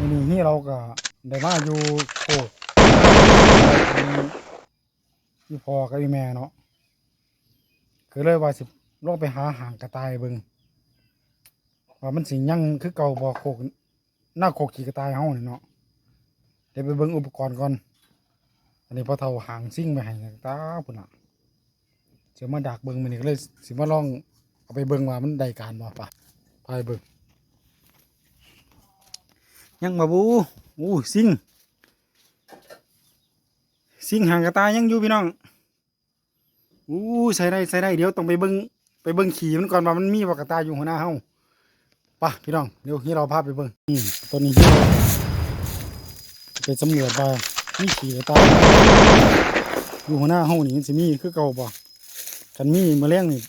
นี่นี่นี่เราก็ได้มาอยู่โคกอยู่พอกับอีแม่เนาะก็เลยว่าสิลองไปหาห่างกระต่ายเบิ่งว่ามันสิยังคือเก่าบ่โคกหน้าโคกขี่กระต่ายเฮานี่เนาะเดี๋ยวไปเบิ่งอุปกรณ์ก่อน อันนี้พอเท่าห่างซิ่งไปให้กระตาพุ่นน่ะเสียมาดักเบิ่งมันนี่ก็เลยสิมาลองเอาไปเบิ่งว่ามันได้การบ่ปะไปเบิ่ง ยังมาบูอู้ซิงซิงหางกระตายังอยู่พี่น้องอู้ใส่ได้ใส่ได้เดี๋ยวต้องไปเบิ้งไปเบิ้งขี่มันก่อนว่ามันมีว่ากระตายอยู่หัวหน้าเฮาปะพี่น้องเดี๋ยวนี้เราพาไปเบิ้งนี่ตัวนี้ไปสำรวจว่ามีขี่กระตายอยู่หัวหน้าเฮานี่มันสิมีคือเก่าบ่คันมีแมลงนี่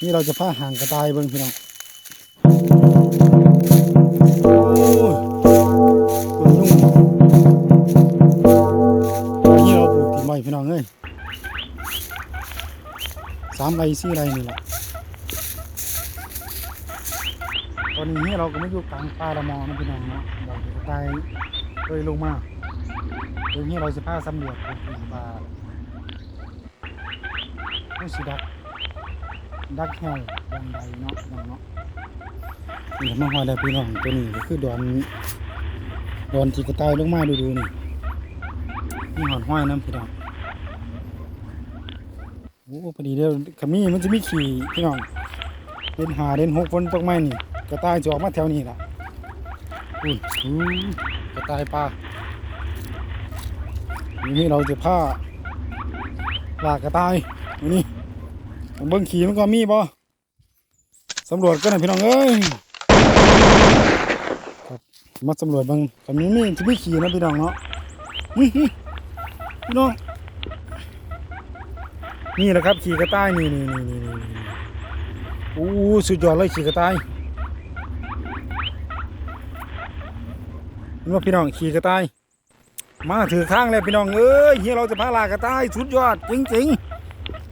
นี่เราจะพาหางกระตายเบิ้งพี่น้องามไรสี่ไรนี่แหละตอนนี้เราก็ไม่อยู่กลางป่าละมอนะพี่น้องเนาะเราจะตายเลยลงมาเดี๋ยวนี้เราจะพาสำรวจปลูกถิ่นป่าผู้สิดัก ดักแห้วดังใดเนาะพี่น้องเนาะนี่มาหอดแล้วพี่น้องตัวนี้ก็คือดอนดอนที่กระต่ายลงมาดูดูนี่นี่หอดห้อยน้ำพี่น้อง อ้พอดีเดียวขมีมันจะมีขี่พี่น้องเดินหาเดินหกคนตกไม้นี่กระต่ายจะออกมาแถวนี้ล่ะอุ้ยกระต่ายปลานี่เราจะผ้าลากกระต่ายอันนี่เบิ้งขี่มันก็มีบ่สำรวจกันนะพี่น้องเอ้ยมาสำรวจบางคำนี้นี่จะไม่ขี่นะพี่น้องเนาะพี่น้อง นี่แหละครับขี่กระต่ายนี่นี่นี่นี่นี่โอ้สุดยอดเลยขี่กระต่ายนี่ว่าพี่น้องขี่กระต่าย มาถือข้างเลยพี่น้องเอ้ยเฮียเราจะพาลากระต่ายสุดยอดจริง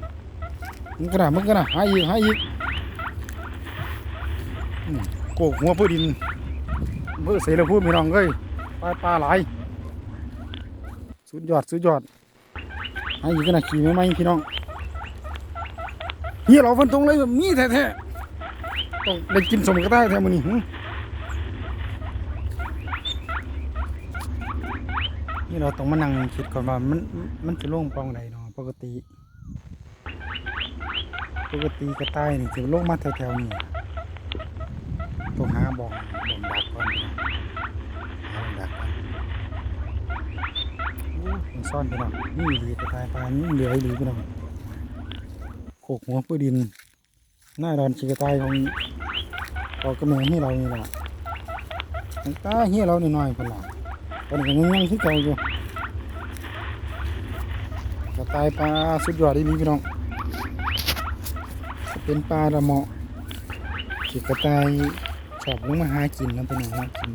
ๆมันกระดามันกระดาหาอีกหาอีกโกกหัวพื้นดินเพื่อเสรีพูดพี่น้องเอ้ยปลาปลาหลายสุดยอดสุดยอดให้อีกขนาดขี่ไม่ไหมพี่น้อง เฮียเราฟันตรงเลยแบบนี้แท้ๆต้องได้กินสมกระต่ายแท้มันนี่นี่เราต้องมานั่งคิดก่อนว่ามันมันจะลงปองใดเนาะปกติ ปกติกระต่ายนี่จะลงมาแถวๆนี้ต้องหาบ่องบ่องดักก่อนหาบ่องดักก่อนโอ้มันซ่อนพี่น้องนี่ดีกระต่ายปลานี่เหลืออีหลีพี่น้องโข กหัวปืดิน หน้าดอนชีกต่ายของเรากระแมงให้เรานี่แหละตังตาเฮียเราหน่อยๆคนละตอนนี้ก็ยังๆที่เก่าอยู่กระต่ายปลาสุดยอดอีหลีพี่น้อง เป็นปลาละเหมาะขี่กระต่ายชอบลงมาหากินแล้วเป็นอย่างนั้นกิน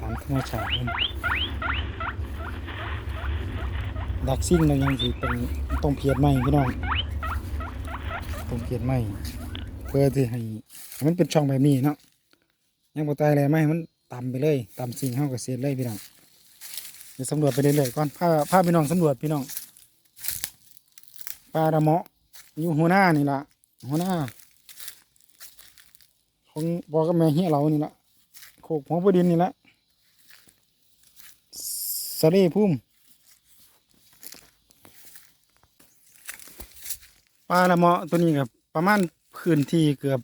ตามธรรมชาติมัน ดักซิ่งเรายังสิเป็นต้องเพียรไหมพี่น้องผมเขียนใหมเพื่อที่ให้มันเป็นช่องแบบนี้เนาะยังบ่ตายเลยไหมมันต่ำไปเลยต่ำสิ่งเฮากับเสียเลยพี่น้องเดี๋ยวสำรวจไปเรื่อยๆก่อนพาพาพี่น้องสำรวจพี่น้องปลาดะเมาะอยู่หัวหน้านี่ล่ะหัวหน้าของบอกกับแม่เฮียเรานี่ล่ะโคกหัวประดินนี่ละสะเลพุ่ม ปลาละเมาะตัวนี้กับประมาณพื้นที่เกือบ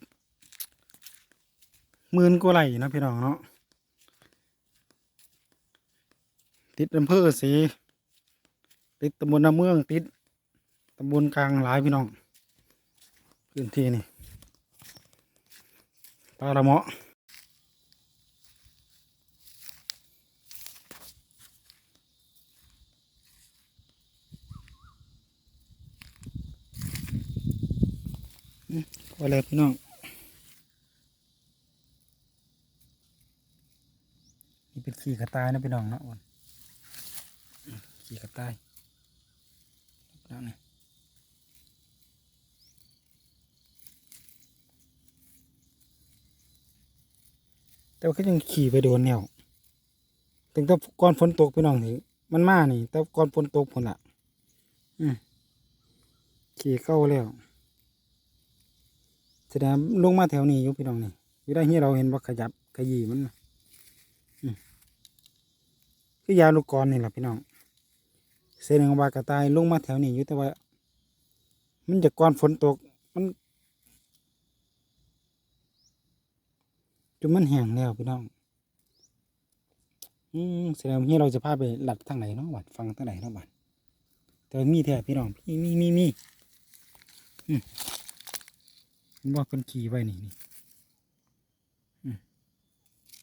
หมื่นกว่าไร่นะพี่น้องเนาะติดอำเภอสีติดตำบลนาเมือง ติดตำบลกลางหลายพี่น้อง พื้นที่นี่ปลาละเมาะ ไปเลยพี่น้องนี่เป็นขี่กระต่ายนะพี่น้องเนาะอ่อนขี่กระต่ายแล้วนี่แต่ว่าเขายังขี่ไปโดนแนวถึงแต่ก่อนฝนตกพี่น้องนี่มันมานี่ แต่ก่อนฝนตกผลละอืมขี่เข้าแล้ว ดงลงมาแถวนี้อยู่พี่น้องนี่อยู่ได้ที่เราเห็นว่าขยับขยี้มันคือยาลูกกรนี่แหละพี่น้องเสดงว่ากระตายลงมาแถวนี้อยู่แต่ว่า มันจะก่อนฝนตกมันจนมันแห้งแล้วพี่น้อง อืมแสดงว่าที่เราจะพาไปหลัดทางไหนเนาะบัดฟังทางไหนเนาะบัดแต่มีแท้พี่น้องมีมีมีมีอืม มว่าเป็นขี่ไว้นี่นี่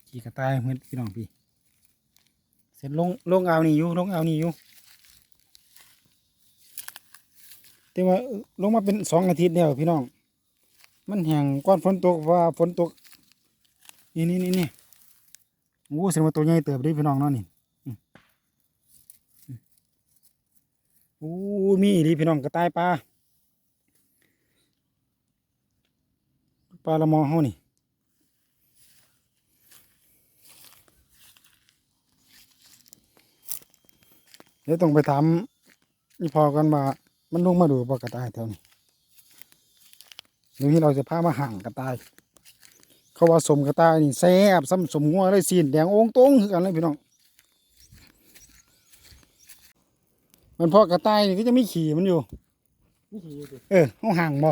ขี่กระต่ายเหมือนพี่น้องพี่ เสร็จลงลงเอานี่อยู่ลงเอานี่อยู่แต่ว่าลงมาเป็นสองอาทิตย์แล้วพี่น้อง มันแห้งก่อนฝนตกว่าฝนตก นี่นี่นี่นี่โอ้แสดงว่าตัวใหญ่เติบเด้พี่น้องเนาะนี่โอ้มีอีหลีพี่น้องกระต่ายปลา ปลาละมอเฮานี่เดี๋ยวต้องไปถามอีพอกันว่ามันลงมาดูบ่กระต่ายแถวนี้เดี๋ยวนี้เราจะพามาห่างกระต่าย เขาว่าสมกระต่ายนี่แซ่บซ้ำสมงัวเลยสีนแดงโองตรงคือกันเลยพี่น้องมันพอกระต่ายนี่ก็จะมีขี่มันอยู่นี่ขี่อยู่ดิเออเขาห่างบ่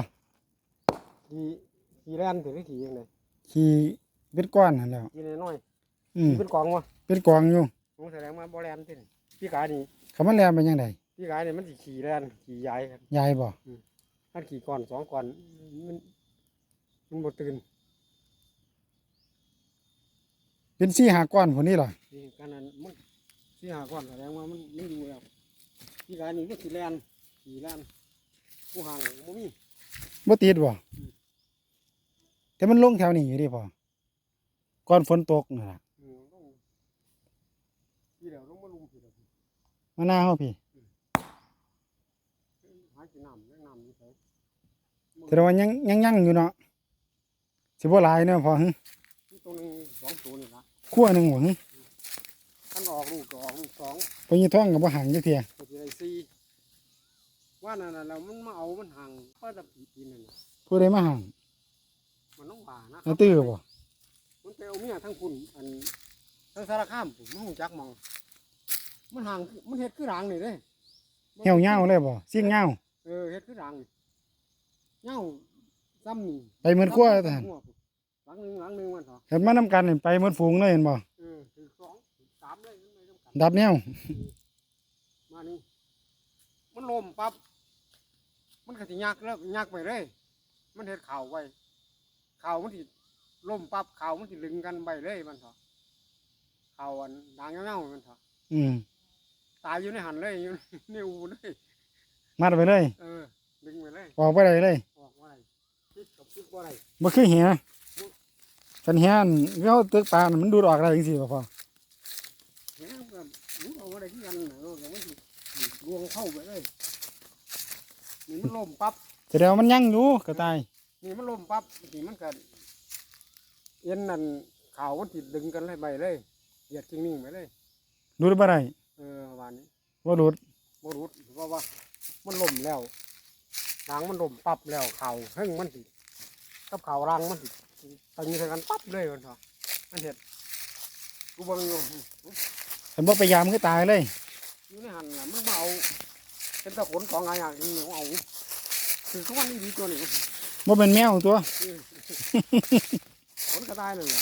ขี่ขี่แล่นถึงได้ขี่ยังไงขี่เป็นก้อนนั่นแหล้วขี่น้อยอืมๆขี่เป็นกองวะเป็นกองอยู่ผมแสดงมาบ่แล่นติพี่กานี่เขามันแลมเป็นยังไงพี่กานี่มันสิขี่แล่นขี่ใหญ่ครับยายบ่ถ้าขี่ก่อนสองก่อนมันมันบ่ตื่นเป็นซี่หาก้อนคนนี้เหรอนี่การนั้นมันสี่หาก่อนแสดงว่ามันมันอยู่แล้วพี่กานี่มันขี่แล่นขี่แล่นผู้ห่างบ่มีบ่ติดบ่ แต่มันลงแถวนี้อยู่ดิพอก่อนฝนตกนั่นล่ะอืมต้องพี่เดี๋ยวต้องมาลุมพี่เดี๋ยวมาหน้าเฮาพี่หากินน้ำเลี้ยงน้ำนี่ไปแต่ว่ายังยังยังอยู่เนาะสิบ่หลายเนาะพอหึนี่ตัวหนึงสองตัวนี่ละขั้วหนึงบ่หึท่านออกลูกก็ออกลูกสองพอยี่ท้องก็บ่ห่างจักเที่ยก็สิได้สี่ว่านั่นน่ะแล้วมันมาเอามันห่างป้าตะปีปีนั่นน่ะผู้ใดมาห่าง มันต้องว่านะนาตื้อบ่มันไปเอาเมียทั้งคุณอันทั้งสารคามผมมันหูจักหมอง มันห่างมันเฮ็ดคือรางนี่เด้เหี่ยวเหย้าเลยบ่เสียงเหย้าเออเฮ็ดคือรางเหย้าซ้ำนี่ไปเหมือนขั้วเลยทหารหลังหนึงหลังหนึงมันเถอะเห็นมานํกันนี่ไปเหมือนฝูงเลยเห็นบ่เออถือสองถือสามเลยมันไม่ต้องกันดับแนวมานี่มันลมปั๊บมันก็สิยักแล้วยักไปเลย มันเฮ็ดข่าวไว้ ข่าวมันสิล่มปั๊บข่าวมันสิลึงกันไปเลยมันเถอะข่าวอันดังเงาๆมันเถอะอืมตายอยู่ในหันเลยอยู่ในอูเลยมัดไปเลย เออดึงไปเลยออกไปเลยเลยออกว่าไรคิดกับคิดว่าไรบ่คือเหียกันเหียนเฮาตึกปลาน่ะมันดูดออกได้จังซี่บ่พอเฮ้ยแบบรู้เอาอะไรที่กันน่ะเออแต่มันสิรวงเข้าไปเลยนี่มันล่มปั๊บแสดงว่ามันยังอยู่กระต่าย นี่มันล่มปั๊บนี่มันเกิดเอ็นนั่นข่าวมันติดดึงกันเลยไปเลยเหยียดจริงนิ่งไปเลยดูดบ่ได้เออวันนี้บ่ดูดบรุษเพราะว่ามันล่มแล้วหางมันล่มปั๊บแล้วเข่าเฮ้งมันติกับเข่ารังมันติตึงใส่กันปั๊บเลยมันเถอะมันเห็ดกูเบังอยู่คันบ่พยายามคือตายเลยอยู่ในหันน่ะมึงมาเอาเป็นตะขนสองอย่างนี้เอาคือทุกวันนี้ดีตัวนี้ บ่เป็นแมวตัวขนก็ได้เลยอะ